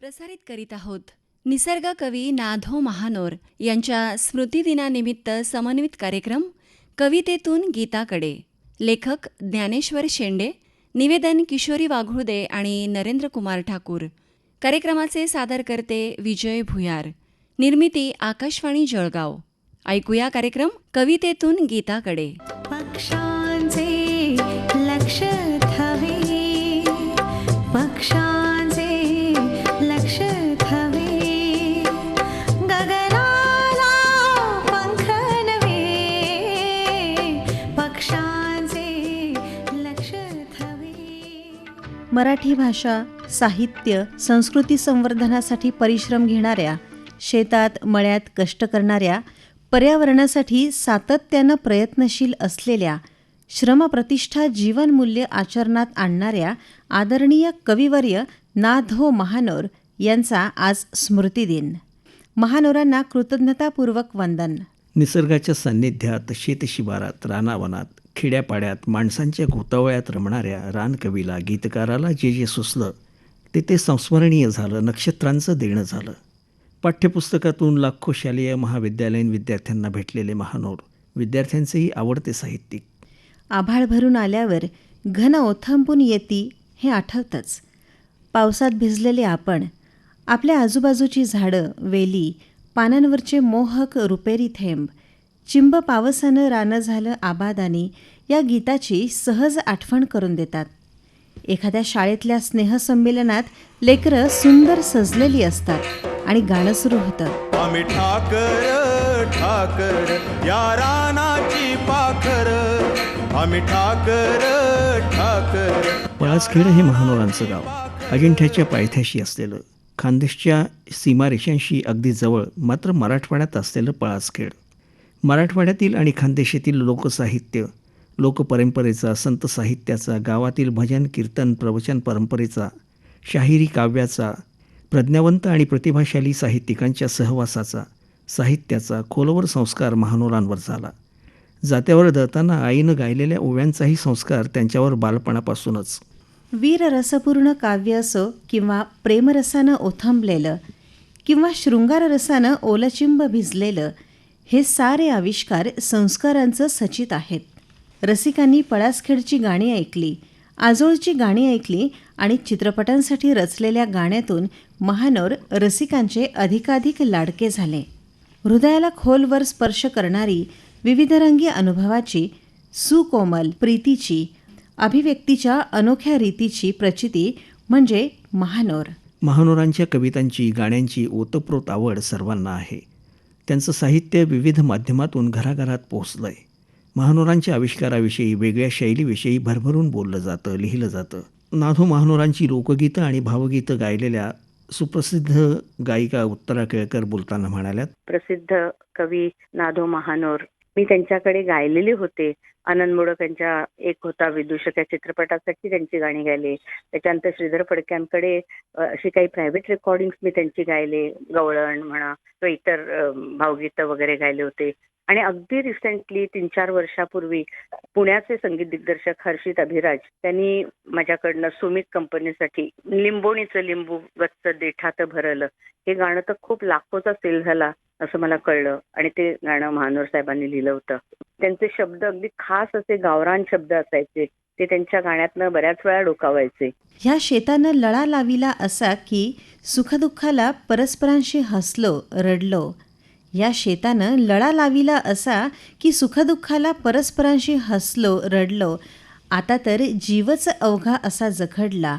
प्रसारित करीत आहोत. निसर्ग कवी नाधो महानोर यांच्या स्मृतिदिनानिमित्त समन्वित कार्यक्रम कवितेतून गीताकडे. लेखक ज्ञानेश्वर शेंडे निवेदन किशोरी वाघुळदे आणि नरेंद्र कुमार ठाकूर. कार्यक्रमाचे सादरकर्ते विजय भुयार. निर्मिती आकाशवाणी जळगाव. ऐकूया कार्यक्रम कवितेतून गीताकडे. पक्षांचे लक्ष थवे मराठी भाषा साहित्य संस्कृती संवर्धनासाठी परिश्रम घेणाऱ्या शेतात मळ्यात कष्ट करणाऱ्या पर्यावरणासाठी सातत्यानं प्रयत्नशील असलेल्या श्रमप्रतिष्ठा जीवनमूल्य आचरणात आणणाऱ्या आदरणीय कविवर्य नाधो महानोर यांचा आज स्मृतिदिन. महानोरांना कृतज्ञतापूर्वक वंदन. निसर्गाच्या सान्निध्यात शेतशिवारात रानावनात खेड्यापाड्यात माणसांच्या गोतावळ्यात रमणाऱ्या रानकवीला गीतकाराला जे जे सुचलं ते ते संस्मरणीय झालं नक्षत्रांचं देणं झालं. पाठ्यपुस्तकातून लाखो शालेय महाविद्यालयीन विद्यार्थ्यांना भेटलेले महानोर विद्यार्थ्यांचेही आवडते साहित्यिक. आभाळ भरून आल्यावर घन ओथंबून येती हे आठवतंच. पावसात भिजलेले आपण आपल्या आजूबाजूची झाडं वेली पानांवरचे मोहक रुपेरी थेंब चिंब पावसानं रानं झालं आबादानी या गीताची सहज आठवण करून देतात. एखाद्या शाळेतल्या स्नेहसंमेलनात लेकरं सुंदर सजलेली असतात आणि गाणं सुरू होतं. आम्ही ठाकर ठाकर या रानाची पाखर. आम्ही ठाकर ठाकर पळासखेड हे महानोरांचं गाव. अजिंठ्याच्या पायथ्याशी असलेलं खानदेशच्या सीमारेषांशी अगदी जवळ मात्र मराठवाड्यात असलेलं पळासखेड. मराठवाड्यातील आणि खानदेशातील लोकसाहित्य लोकपरंपरेचा संत साहित्याचा गावातील भजन कीर्तन प्रवचन परंपरेचा शाहिरी काव्याचा प्रज्ञावंत आणि प्रतिभाशाली साहित्यिकांच्या सहवासाचा साहित्याचा खोलवर संस्कार महानोरांवर झाला. जात्यावर दळताना आईनं गायलेल्या ओव्यांचाही संस्कार त्यांच्यावर बालपणापासूनच. वीर रसपूर्ण काव्य असो किंवा प्रेमरसानं ओथंबलेलं किंवा शृंगाररसानं ओलचिंब भिजलेलं हे सारे आविष्कार संस्कारांचं सचित आहेत. रसिकांनी पळासखेडची गाणी ऐकली आजोळची गाणी ऐकली आणि चित्रपटांसाठी रचलेल्या गाण्यातून महानोर रसिकांचे अधिकाधिक लाडके झाले. हृदयाला खोलवर स्पर्श करणारी विविधरंगी अनुभवाची सुकोमल प्रीतीची अभिव्यक्तीच्या अनोख्या रीतीची प्रचिती म्हणजे महानोर. महानोरांच्या कवितांची गाण्यांची ओतप्रोत आवड सर्वांना आहे. त्यांचं साहित्य विविध माध्यमातून घराघरात पोहोचलंय. महानोरांच्या आविष्काराविषयी वेगळ्या शैलीविषयी भरभरून बोललं जातं लिहिलं जातं. नाधो महानोरांची लोकगीतं आणि भावगीतं गायलेल्या सुप्रसिद्ध गायिका उत्तरा केळकर बोलताना म्हणाल्यात प्रसिद्ध कवी नाधो महानोर मी त्यांच्याकडे गायलेले होते. आनंद मोडक यांच्या एक होता विदूषक या चित्रपटासाठी त्यांची गाणी गायले. त्याच्यानंतर श्रीधर फडक्यांकडे अशी काही प्रायव्हेट रेकॉर्डिंग्स मी त्यांची गायले. गवळण म्हणा किंवा इतर भावगीतं वगैरे गायले होते. आणि अगदी रिसेंटली तीन चार वर्षापूर्वी पुण्याचे संगीत दिग्दर्शक हर्षित अभिराज त्यांनी माझ्याकडनं सुमित कंपनीसाठी लिंबोणीचं लिंबू गच्च देठात भरलं. हे गाणं तर खूप लाखोचा सेल झाला. असं मला कळलं. आणि ते गाणं महानोर साहेबांनी लिहिलं होतं. त्यांचे शब्द अगदी खास असे गावरान शब्द असायचे. ते त्यांच्या गाण्यातनं बऱ्याच वेळा डोकावायचे. ह्या शेतानं लळा लाविला असा की सुखदुःखाला परस्परांशी हसलो रडलो. या शेतानं लळा लाविला असा की सुखदुःखाला परस्परांशी हसलो रडलो. आता तर जीवच अवघा असा जखडला.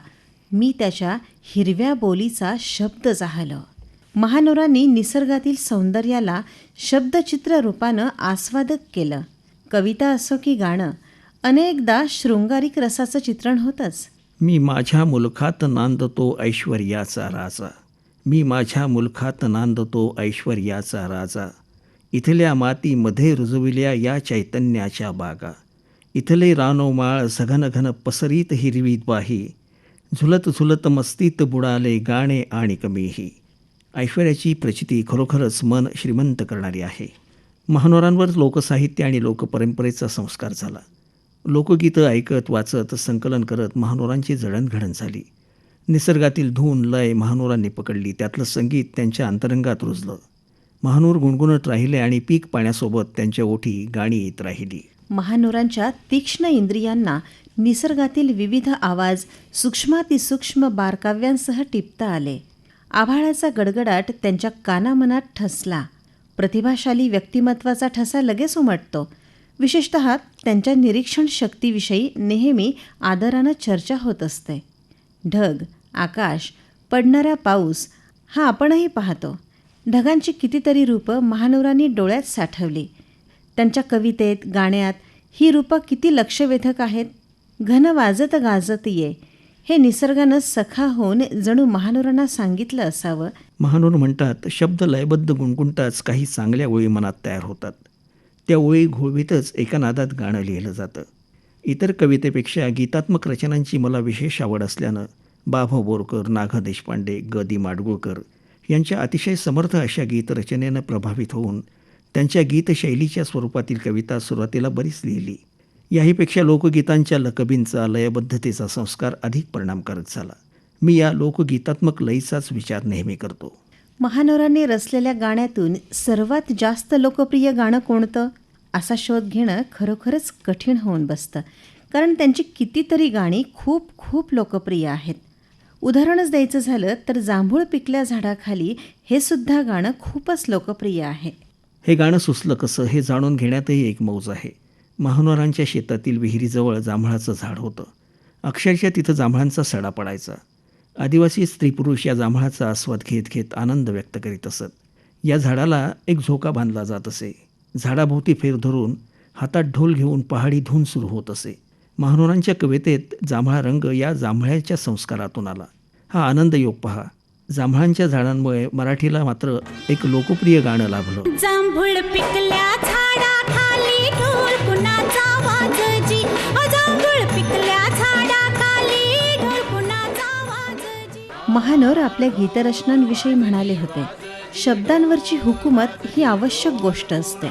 मी त्याच्या हिरव्या बोलीचा शब्द जाहलो महानोरांनी निसर्गातील सौंदर्याला शब्दचित्र रूपानं आस्वादक केलं. कविता असो की गाणं अनेकदा शृंगारिक रसाचं चित्रण होतंच. मी माझ्या मुलखात नांदतो ऐश्वर्याचा राजा. मी माझ्या मुलखात नांदतो ऐश्वर्याचा राजा. इथल्या मातीमध्ये रुजविल्या या चैतन्याच्या बागा. इथले रानोमाळ सघन घन पसरीत हिरवी बाही. झुलत झुलत मस्तीत बुडाले गाणे आणि कमीही. ऐश्वर्याची प्रचिती खरोखरच मन श्रीमंत करणारी आहे. महानोरांवर लोकसाहित्य आणि लोकपरंपरेचा संस्कार झाला. लोकगीतं ऐकत वाचत संकलन करत महानोरांची जडणघडण झाली. निसर्गातील धून लय महानोरांनी पकडली त्यातलं संगीत त्यांच्या अंतरंगात रुजलं. महानूर गुणगुणत राहिले आणि पीक पाण्यासोबत त्यांच्या ओठी गाणी येत राहिली. महानोरांच्या तीक्ष्ण इंद्रियांना निसर्गातील विविध आवाज सूक्ष्मातिसूक्ष्म बारकाव्यांसह टिपता आले. आभाळाचा गडगडाट त्यांच्या कानामनात ठसला. प्रतिभाशाली व्यक्तिमत्वाचा ठसा लगेच उमटतो. विशेषत त्यांच्या निरीक्षण शक्तीविषयी नेहमी आदरानं चर्चा होत असते. ढग आकाश पडणारा पाऊस हा आपणही पाहतो. ढगांची कितीतरी रूपं महानवरांनी डोळ्यात साठवली. त्यांच्या कवितेत गाण्यात ही रूपं किती लक्षवेधक आहेत. घन वाजत गाजत ये हे निसर्गानं सखा होऊन जणू महानोरांना सांगितलं असावं. महानूर म्हणतात शब्द लयबद्ध गुणगुणताच काही चांगल्या ओळी मनात तयार होतात. त्या ओळी घोळवीतच एका नादात गाणं लिहिलं जातं. इतर कवितेपेक्षा गीतात्मक रचनांची मला विशेष आवड असल्यानं बाभा बोरकर नागा देशपांडे ग दी माडगुळकर यांच्या अतिशय समर्थ अशा गीतरचनेनं प्रभावित होऊन त्यांच्या गीतशैलीच्या स्वरूपातील कविता सुरुवातीला बरीच लिहिली. याहीपेक्षा लोकगीतांच्या लकबींचा लयबद्धतेचा संस्कार अधिक परिणामकारक झाला. मी या लोकगीतात्मक लयीचाच विचार नेहमी करतो. महानोरांनी रचलेल्या गाण्यातून सर्वात जास्त लोकप्रिय गाणं कोणतं? असा शोध घेणं खरोखरच कठीण होऊन बसतं. कारण त्यांची कितीतरी गाणी खूप खूप लोकप्रिय आहेत. उदाहरणच द्यायचं झालं तर जांभूळ पिकल्या झाडाखाली हे सुद्धा गाणं खूपच लोकप्रिय आहे. हे गाणं सुचलं कसं हे जाणून घेण्यातही एक मौज आहे. महानोरांच्या शेतातील विहिरीजवळ जांभळाचं झाड होतं. अक्षरशः तिथं जांभळांचा सडा पडायचा. आदिवासी स्त्री पुरुष या जांभळाचा आस्वाद घेत घेत आनंद व्यक्त करीत असत. या झाडाला एक झोका बांधला जात असे. झाडाभोवती फेर धरून हातात ढोल घेऊन पहाडी धून सुरू होत असे. महानोरांच्या कवितेत जांभळा रंग या जांभळ्याच्या संस्कारातून आला. हा आनंद योग पहा. जांभळांच्या झाडांमुळे मराठीला मात्र एक लोकप्रिय गाणं लाभलं. जांभूळ पिकल्या झाडाखाली महानोर आपल्या गीतरचनांविषयी म्हणाले होते शब्दांवरची हुकूमत ही आवश्यक गोष्ट असते.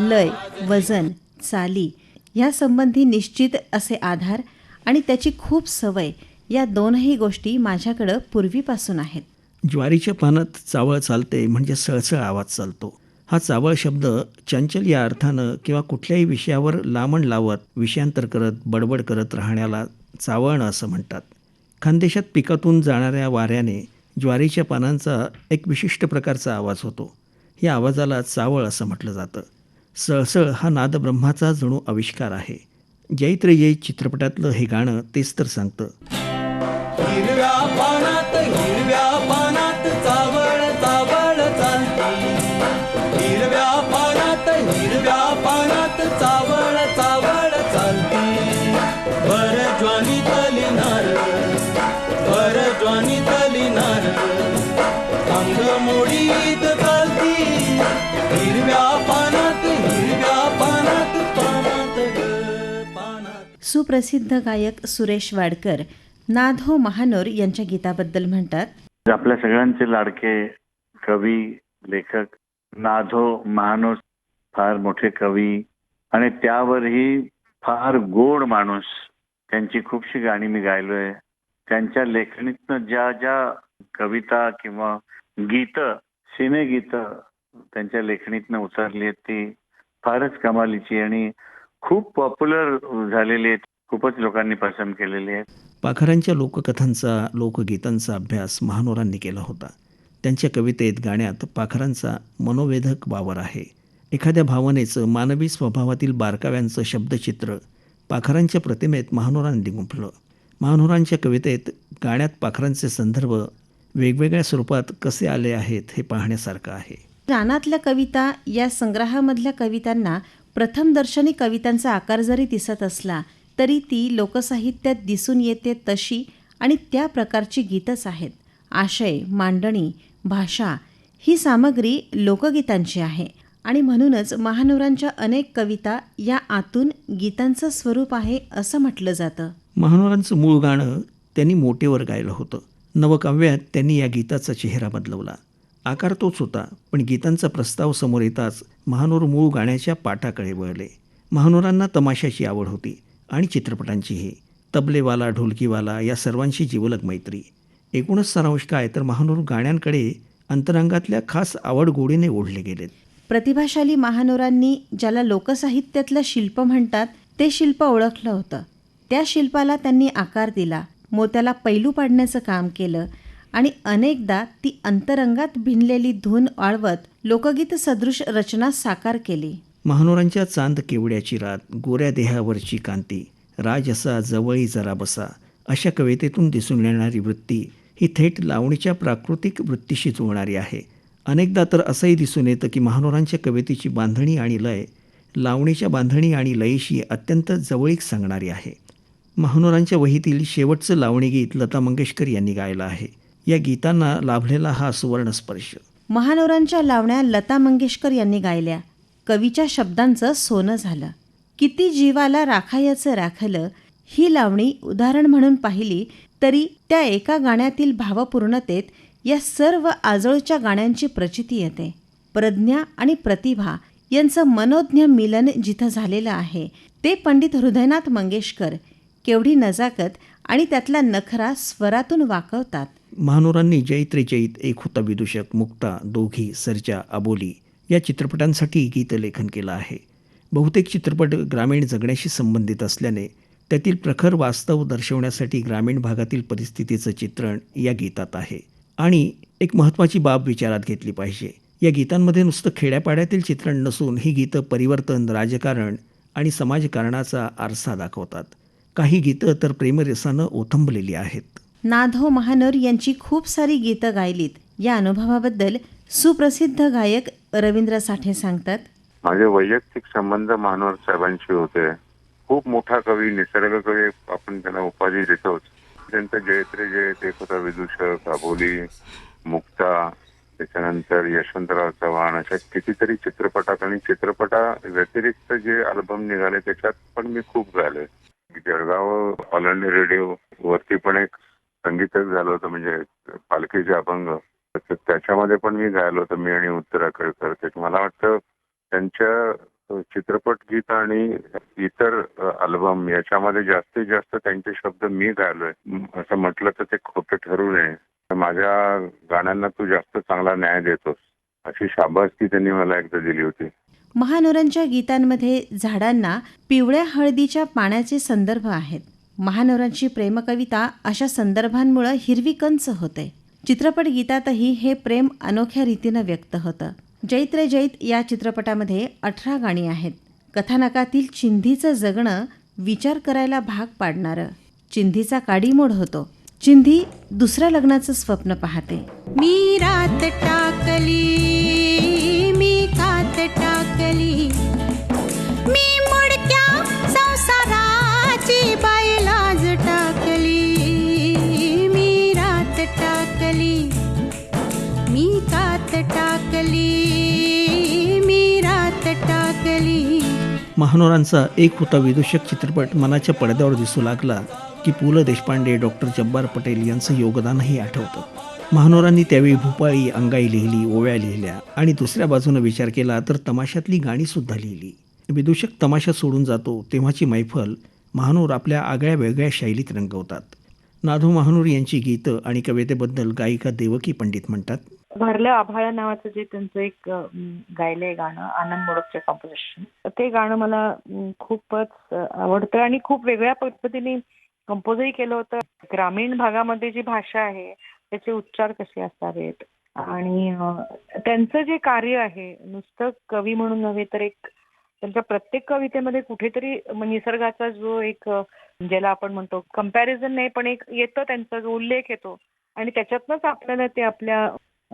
लय वजन चाली यासंबंधी निश्चित असे आधार आणि त्याची खूप सवय या दोनही गोष्टी माझ्याकडं पूर्वीपासून आहेत. ज्वारीच्या पानात चावळ चालते म्हणजे सळसळ आवाज चालतो. हा चावळ शब्द चंचल या अर्थानं किंवा कुठल्याही विषयावर लामण लावत विषयांतर करत बडबड करत राहण्याला चावळणं असं म्हणतात. खानदेशात पिकातून जाणाऱ्या वाऱ्याने ज्वारीच्या पानांचा एक विशिष्ट प्रकारचा आवाज होतो. या आवाजाला चावळ असं म्हटलं जातं. सळसळ हा नादब्रह्माचा जणू आविष्कार आहे. जैत्र जय चित्रपटातलं हे गाणं तेच तर सांगतं. सुप्रसिद्ध गायक सुरेश वाडकर नाधो महानोर यांच्या गीताबद्दल म्हणतात. आपल्या सगळ्यांचे लाडके कवी लेखक नाधो महानोर फार मोठे कवी आणि त्यावरही फार गोड माणूस त्यांची खूपशी गाणी मी गायलोय. त्यांच्या लेखणीतनं ज्या ज्या कविता किंवा गीत सिनेगीत त्यांच्या लेखणीतनं उतरली आहेत ती फारच कमालीची आणि खूप पॉप्युलर झालेली आहेत. खूपच लोकांनी पसंत केलेली आहेत पाखरांच्या लोककथांचा लोकगीतांचा अभ्यास महानोरांनी केला होता. त्यांच्या कवितेत गाण्यात पाखरांचा मनोवेधक वावर आहे. एखाद्या भावनेचं मानवी स्वभावातील बारकाव्यांचं शब्दचित्र पाखरांच्या प्रतिमेत महानोरांनी गुंफलं. महानोरांच्या कवितेत गाण्यात पाखरांचे संदर्भ वेगवेगळ्या स्वरूपात कसे आले आहेत हे पाहण्यासारखं आहे. रानातल्या कविता या संग्रहामधल्या कवितांना प्रथमदर्शनी कवितांचा आकार जरी दिसत असला तरी ती लोकसाहित्यात दिसून येते तशी आणि त्या प्रकारची गीतच आहेत. आशय मांडणी भाषा ही सामग्री लोकगीतांची आहे आणि म्हणूनच महानोरांच्या अनेक कविता या आतून गीतांचं स्वरूप आहे असं म्हटलं जातं. महानोरांचं मूळ गाणं त्यांनी मोटेवर गायलं होतं. नवकाव्यात त्यांनी या गीताचा चेहरा बदलवला. आकार तोच होता पण गीतांचा प्रस्ताव समोर येताच महानोर मूळ गाण्याच्या पाठाकडे वळले. महानोरांना तमाशाची आवड होती. आणि चित्रपटांचीही तबलेवाला ढोलकीवाला या सर्वांशी जीवलग मैत्री. एकूणच सारांश काय तर महानूर गाण्यांकडे अंतरंगातल्या खास आवड गोडीने ओढले गेलेत. प्रतिभाशाली महानोरांनी ज्याला लोकसाहित्यातलं शिल्प म्हणतात ते शिल्प ओळखलं होतं. त्या शिल्पाला त्यांनी आकार दिला. मोत्याला पैलू पाडण्याचं काम केलं आणि अनेकदा ती अंतरंगात भिनलेली धून वाळवत लोकगीत सदृश रचना साकार केली. महानोरांच्या चांद केवड्याची रात गोऱ्या देहावरची कांती राज असा जवळी जरा बसा अशा कवितेतून दिसून येणारी वृत्ती ही थेट लावणीच्या प्राकृतिक वृत्तीशी जुळणारी आहे. अनेकदा तर असंही दिसून येतं की महानोरांच्या कवितेची बांधणी आणि लय लावणीच्या बांधणी आणि लयीशी अत्यंत जवळीक सांगणारी आहे. महानोरांच्या वहीतील शेवटचं लावणी गीत लता मंगेशकर यांनी गायलं आहे. या गीतांना लाभलेला हा सुवर्णस्पर्श. महानोरांच्या लावण्या लता मंगेशकर यांनी गायल्या. कवीच्या शब्दांचं सोनं झालं. किती जीवाला राखायचं राखलं ही लावणी उदाहरण म्हणून पाहिली तरी त्या एका गाण्यातील भावपूर्णतेत या सर्व आजोळच्या गाण्यांची प्रचिती येते. प्रज्ञा आणि प्रतिभा यांचं मनोज्ञ मिलन जिथं झालेलं आहे ते पंडित हृदयनाथ मंगेशकर केवढी नजाकत आणि त्यातला नखरा स्वरातून वाकवतात. महानोरांनी जैत्रे जैत एक होता विदूषक मुक्ता दोघी सर्जा अबोली या चित्रपटांसाठी गीतलेखन केलं आहे. बहुतेक चित्रपट ग्रामीण जगण्याशी संबंधित असल्याने त्यातील प्रखर वास्तव दर्शवण्यासाठी ग्रामीण भागातील परिस्थितीचं चित्रण या गीतात आहे. आणि एक महत्त्वाची बाब विचारात घेतली पाहिजे. या गीतांमध्ये नुसतं खेड्यापाड्यातील चित्रण नसून ही गीतं परिवर्तन राजकारण आणि समाजकारणाचा आरसा दाखवतात. काही गीतं तर प्रेमरसानं ओथंबलेली आहेत. नाधो महानर यांची खूप सारी गीतं गायलीत. या अनुभवाबद्दल सुप्रसिद्ध गायक रवींद्र साठे सांगतात माझे वैयक्तिक संबंध मानवर साहेबांशी होते. खूप मोठा कवी निसर्ग कवी आपण त्यांना उपाधी देतोच त्यांचं जयत्रे जयत एक होता विदूषक अबोली मुक्ता त्याच्यानंतर यशवंतराव चव्हाण अशा कितीतरी चित्रपटात आणि चित्रपटा व्यतिरिक्त जे अल्बम निघाले त्याच्यात पण मी खूप गायले. जळगाव ऑल इंडिया रेडिओ वरती पण एक संगीतच झालं होतं म्हणजे पालखीचे अभंग तर त्याच्यामध्ये पण मी गायलो होतो मी आणि उत्तराखडकर त्याच्या मला वाटतं त्यांच्या चित्रपट गीत आणि इतर अल्बम याच्यामध्ये जास्तीत जास्त त्यांचे शब्द मी गायलोय. असं म्हटलं तर ते खोटं ठरू नये. माझ्या गाण्यांना तू जास्त चांगला न्याय देतोस अशी शाबासकी त्यांनी मला एकदा दिली होती. महानोरांच्या गीतांमध्ये झाडांना पिवळ्या हळदीच्या पाण्याचे संदर्भ आहेत. महानोरांची प्रेमकविता अशा संदर्भांमुळे हिरवी कंच होते. चित्रपट गीतातही हे प्रेम अनोख्या रीतीनं व्यक्त होतं. जैत रे जैत या चित्रपटामध्ये अठरा गाणी आहेत. कथानकातील चिंधीचं जगणं विचार करायला भाग पाडणारं. चिंधीचा काडीमोड होतो. चिंधी दुसऱ्या लग्नाचं स्वप्न पाहते. मी रात टाकली मी कात टाकली. मी मुडक्या संसाराची कात टाकली मी रात टाकली. महानोरांचा एक होता विदूषक चित्रपट मनाच्या पडद्यावर दिसू लागला की पु ल देशपांडे डॉक्टर जब्बार पटेल यांचं योगदानही आठवतं. महानोरांनी त्यावेळी भूपाळी अंगाई लिहिली ओव्या लिहिल्या आणि दुसऱ्या बाजूनं विचार केला तर तमाशातली गाणीसुद्धा लिहिली. विदूषक तमाशा सोडून जातो तेव्हाची मैफल महानोर आपल्या आगळ्या वेगळ्या शैलीत रंगवतात. नाधू महानोर यांची गीतं आणि कवितेबद्दल गायिका देवकी पंडित म्हणतात भरलं आभाळ नावाचं जे त्यांचं एक गायलंय गाणं आनंद मोडकचे कॉम्पोजिशन ते गाणं मला खूपच आवडतं आणि खूप वेगळ्या पद्धतीने कंपोजही केलं होतं. ग्रामीण भागामध्ये जी भाषा आहे त्याचे उच्चार कसे असावेत? आणि त्यांचं जे कार्य आहे नुसतं कवी म्हणून नव्हे तर एक त्यांच्या प्रत्येक कवितेमध्ये कुठेतरी निसर्गाचा जो एक ज्याला आपण म्हणतो कंपॅरिझन नाही पण एक येतं त्यांचा जो उल्लेख येतो. आणि त्याच्यातनंच आपल्याला ते आपल्या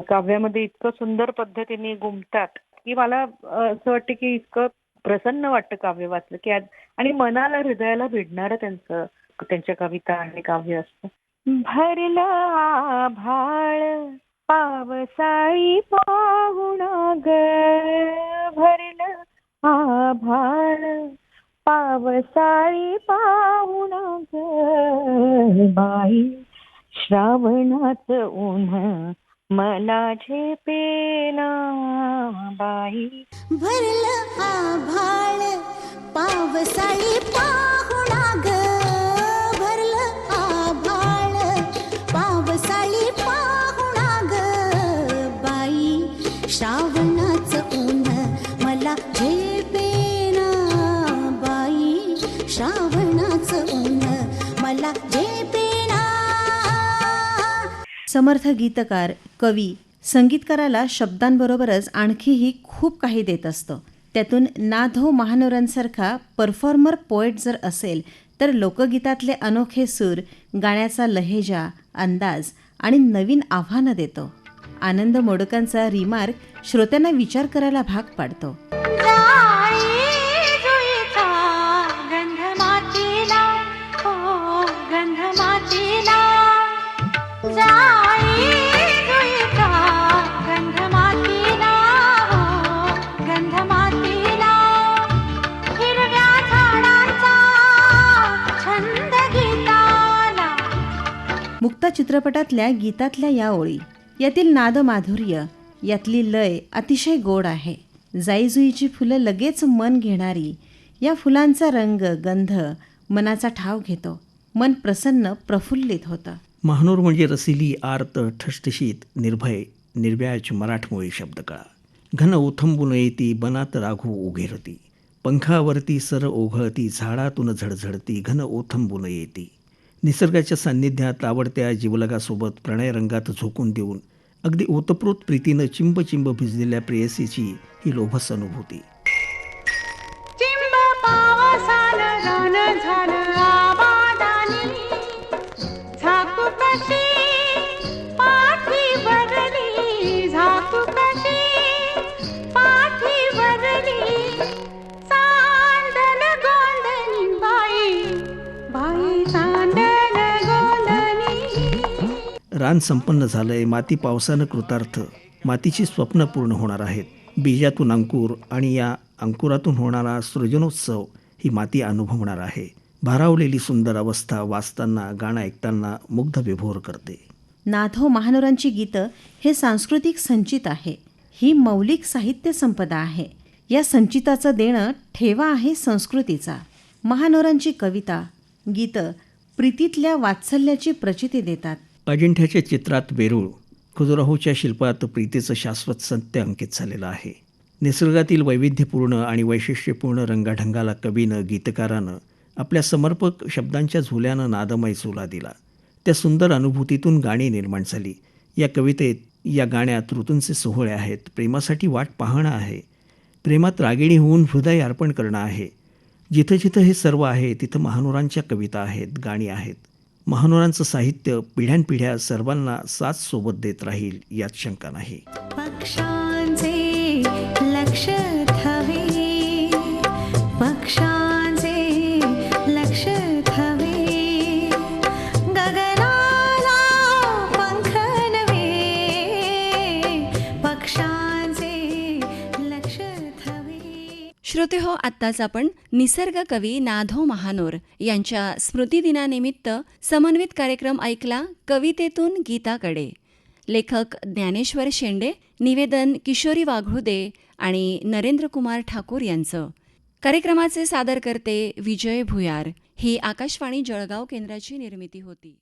काव्यामध्ये इतकं सुंदर पद्धतीने गुमतात की मला असं वाटतं की इतकं प्रसन्न वाटतं काव्य वाचलं की आणि मनाला हृदयाला भिडणारं त्यांचं त्यांच्या कविता आणि काव्य असतं. भरलं आभाळ पावसाळी पाहुण ग भरलं आभाळ पावसाळी पाहुण ग बाई श्रावणात ऊन मनाचे पेना बाई। भरलं आभाळ पावसाळी पाहुणा ग भरलं आभाळ पावसाळी पाहुणा ग बाई श्रावण समर्थ गीतकार कवी संगीतकाराला शब्दांबरोबरच आणखीही खूप काही देत असतं. त्यातून नाधो महानोरांसारखा परफॉर्मर पोएट जर असेल तर लोकगीतातले अनोखे सूर गाण्याचा लहेजा अंदाज आणि नवीन आव्हानं देतो. आनंद मोडकांचा रिमार्क श्रोत्यांना विचार करायला भाग पाडतो. चित्रपटातल्या गीतातल्या या ओळी. यातील नादमाधुर्य यातली लय अतिशय गोड आहे. जाईजुईची फुलं लगेच मन घेणारी या फुलांचा रंग गंध मनाचा ठाव घेतो. मन प्रसन्न प्रफुल्लित होतं. महानोर म्हणजे रसिली आर्त ठसठशीत निर्भय निर्व्याज मराठमोळी शब्दकळा. घन ओथंबून येती बनात राघू उघेरती पंखावरती सर ओघळती झाडातून झडझडती घन ओथंबून येती. निसर्गाच्या सान्निध्यात आवडत्या जीवलगासोबत प्रणयरंगात झोकून देऊन अगदी ओतप्रोत प्रीतीनं चिंब चिंब भिजलेल्या प्रेयसीची ही लोभस अनुभूती रान संपन्न झालंय माती पावसानं कृतार्थ. मातीची स्वप्न पूर्ण होणार आहेत. बीजातून अंकुर आणि या अंकुरातून होणारा सृजनोत्सव ही माती अनुभवणार आहे. भारावलेली सुंदर अवस्था वाचताना गाणं ऐकताना मुग्ध विभोर करते. नाधव महानोरांची गीतं हे सांस्कृतिक संचित आहे. ही मौलिक साहित्य संपदा आहे. या संचिताचं देणं ठेवा आहे संस्कृतीचा. महानोरांची कविता गीतं प्रीतीतल्या वात्सल्याची प्रचिती देतात. अजिंठ्याच्या चित्रात वेरूळ खजुराहोच्या शिल्पात प्रीतीचं शाश्वत सत्य अंकित झालेलं आहे. निसर्गातील वैविध्यपूर्ण आणि वैशिष्ट्यपूर्ण रंगाढंगाला कवीनं गीतकारानं आपल्या समर्पक शब्दांच्या झुल्यानं नादमय चुला दिला. त्या सुंदर अनुभूतीतून गाणी निर्माण झाली. या कवितेत या गाण्यात ऋतूंचे सोहळे आहेत प्रेमासाठी वाट पाहणं आहे प्रेमात रागिणी होऊन हृदय अर्पण करणं आहे. जिथं जिथं हे सर्व आहे तिथं महानुरांच्या कविता आहेत गाणी आहेत. महानोरांचं साहित्य पिढ्यानपिढ्या सर्वांना साथ सोबत देत राहील यात शंका नाही. आत्ताच आपण निसर्ग कवी नाधो महानोर यांच्या स्मृतिदिनानिमित्त समन्वित कार्यक्रम ऐकला कवितेतून गीताकडे. लेखक ज्ञानेश्वर शेंडे निवेदन किशोरी वाघुदे आणि नरेंद्र कुमार ठाकूर यांचं. कार्यक्रमाचे सादरकर्ते विजय भुयार. ही आकाशवाणी जळगाव केंद्राची निर्मिती होती.